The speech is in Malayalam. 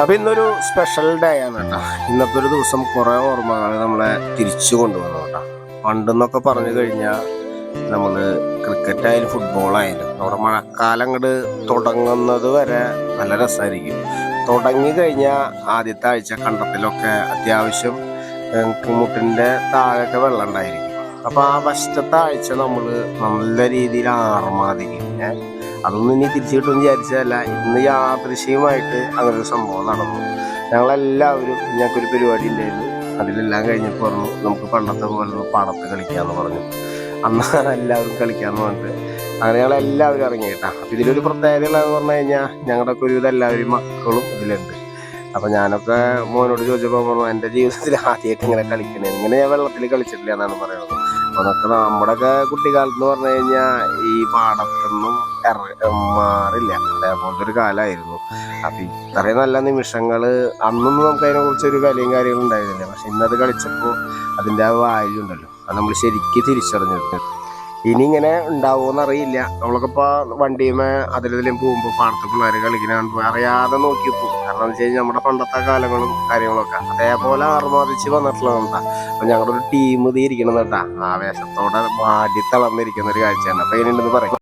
അപ്പൊ ഇന്നൊരു സ്പെഷ്യൽ ഡേ ആണ് കേട്ടോ. ഇന്നത്തെ ഒരു ദിവസം കുറെ ഓർമ്മകൾ നമ്മളെ തിരിച്ചു കൊണ്ടുവന്നു കേട്ടോ. പണ്ടെന്നൊക്കെ പറഞ്ഞു കഴിഞ്ഞാൽ നമ്മൾ ക്രിക്കറ്റ് ആയാലും ഫുട്ബോൾ ആയാലും നമ്മുടെ മഴക്കാലം അങ്ങോട്ട് തുടങ്ങുന്നത് വരെ നല്ല രസമായിരിക്കും തുടങ്ങി കഴിഞ്ഞാൽ ആദ്യത്തെ ആഴ്ച കണ്ടത്തിലൊക്കെ അത്യാവശ്യം മുട്ടിന്റെ താഴെയൊക്കെ വെള്ളം ഉണ്ടായിരിക്കും. അപ്പൊ ആ വശത്തെ ആഴ്ച നമ്മൾ നല്ല രീതിയിൽ ആർമാദിക്കും. ഏ? അതൊന്നും ഇനി തിരിച്ചു കിട്ടുമെന്ന് വിചാരിച്ചതല്ല. ഇന്ന് യാദൃശ്യമായിട്ട് അങ്ങനൊരു സംഭവം നടന്നു. ഞങ്ങളെല്ലാവരും ഞങ്ങൾക്കൊരു പരിപാടി ഉണ്ടായിരുന്നു. അതിലെല്ലാം കഴിഞ്ഞപ്പോൾ പറഞ്ഞു നമുക്ക് പണ്ടത്തെ പോലെ ഒന്ന് കളിക്കാമെന്ന് പറഞ്ഞു. അന്ന് എല്ലാവരും കളിക്കാന്ന് പറഞ്ഞിട്ട് അങ്ങനെ ഞങ്ങൾ എല്ലാവരും ഇറങ്ങി അപ്പം ഇതിലൊരു പ്രത്യേകത ഉള്ളതെന്ന് പറഞ്ഞു കഴിഞ്ഞാൽ ഞങ്ങളുടെ ഒക്കെ ഒരുവിധം എല്ലാവരും മക്കളും ഇതിലുണ്ട്. അപ്പോൾ ഞാനൊക്കെ മോനോട് ചോദിച്ചപ്പോൾ പറഞ്ഞു എന്റെ ജീവിതത്തിൽ ആദ്യമായിട്ട് ഇങ്ങനെ കളിക്കണേ? ഇങ്ങനെ ഞാൻ വെള്ളത്തിൽ കളിച്ചിട്ടില്ല എന്നാണ് പറയുന്നത്. അതൊക്കെ നമ്മുടെയൊക്കെ കുട്ടിക്കാലത്ത് എന്ന് പറഞ്ഞു കഴിഞ്ഞാൽ ഈ പാടത്തൊന്നും മാറില്ല. അതേപോലത്തെ ഒരു കാലമായിരുന്നു അപ്പം ഇത്രയും നല്ല നിമിഷങ്ങൾ അന്നൊന്നും നമുക്ക് അതിനെ കുറിച്ച് ഒരു വിലയും കാര്യങ്ങളും ഉണ്ടായിരുന്നില്ല. പക്ഷെ ഇന്നത് കളിച്ചപ്പോൾ അതിന്റെ ആ വാല്യൂ ഉണ്ടല്ലോ. അത് നമ്മൾ ശരിക്കും തിരിച്ചറിഞ്ഞിട്ടുണ്ട് ഇനി ഇങ്ങനെ ഉണ്ടാവുമെന്ന് അറിയില്ല നമ്മളൊക്കെ ഇപ്പൊ വണ്ടിയുമേ അതിലെതിലും പോകുമ്പോൾ പാടത്ത് പിള്ളേർ കളിക്കുന്ന അറിയാതെ നോക്കി പോകും കാരണം എന്ന് വെച്ച് കഴിഞ്ഞാൽ നമ്മുടെ പണ്ടത്തെ കാലങ്ങളും കാര്യങ്ങളൊക്കെ അതേപോലെ ആർമാദിച്ച് വന്നിട്ടുള്ളതാണ് അപ്പൊ ഞങ്ങളുടെ ഒരു ടീം തീരിക്കണം കേട്ടാ. ആവേശത്തോടെ മാറ്റി തളർന്നിരിക്കുന്ന ഒരു കാഴ്ചയാണ്. അപ്പൊ എങ്ങനെയുണ്ടെന്ന് പറയും.